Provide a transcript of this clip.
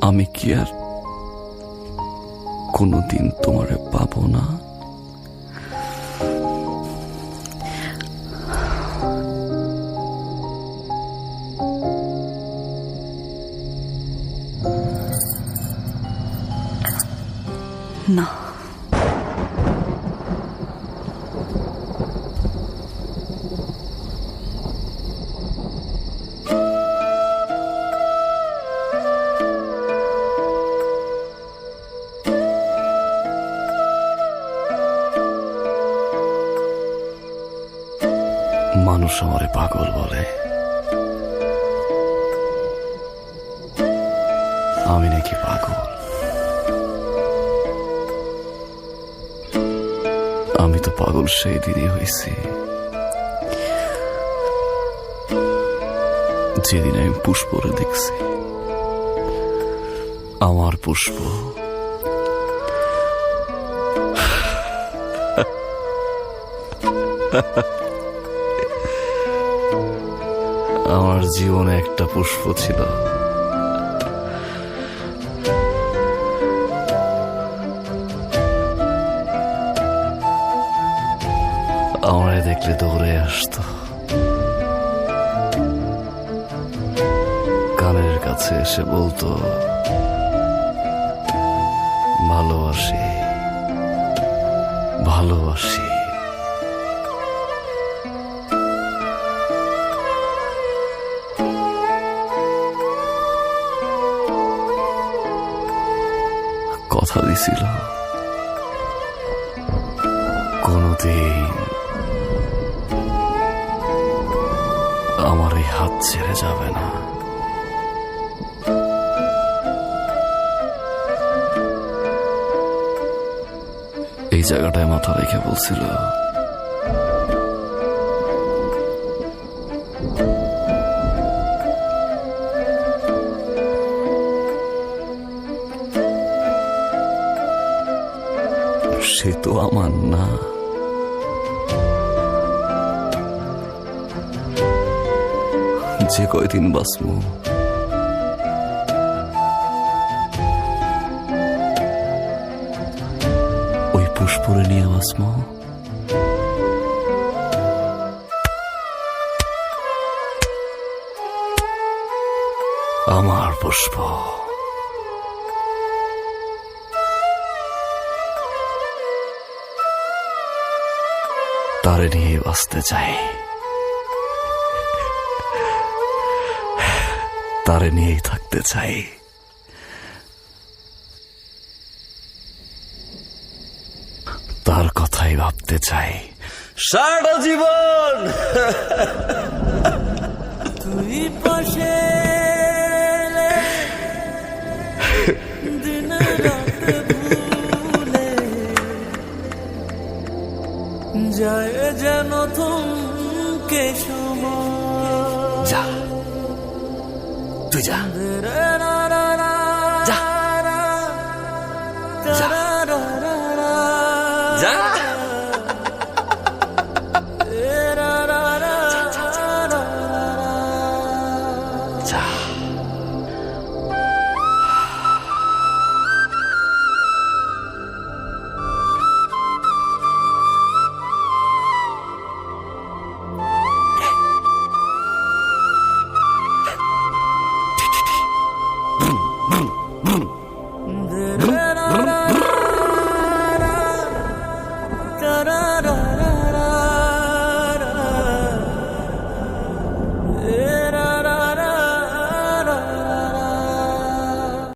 আমি কি আর কোনোদিন তোমারে পাবো না? না। মানুষ আমারে পাগল বলে। আমি নাকি পাগল? আমি তো পাগল সেই দিনই হয়েছি। যেদিন আমি পুষ্পরে দেখছি, আমার পুষ্প আমার জীবনে একটা পুষ্প ছিল। আমায় দেখলে দৌড়ে আসতো। কানের কাছে এসে বলতো, ভালোবাসি ভালোবাসি। কথা দিছিল। আমার এই হাত ছেড়ে যাবে না। এই জায়গাটায় মাথা রেখে বলছিল সে তো আমার না। যে কয়দিন বাঁচবো? ওই পুষ্পরে নিয়ে বাঁচবো? আমার পুষ্প। তারে নিয়ে বাঁচতে চাই। তারে নিয়েই থাকতে চাই। তার কথাই ভাবতে চাই। সারা জীবন! তুই পাশে দিন যায় যেন থমকে সময়। যা। তুই যা। Brum, brum.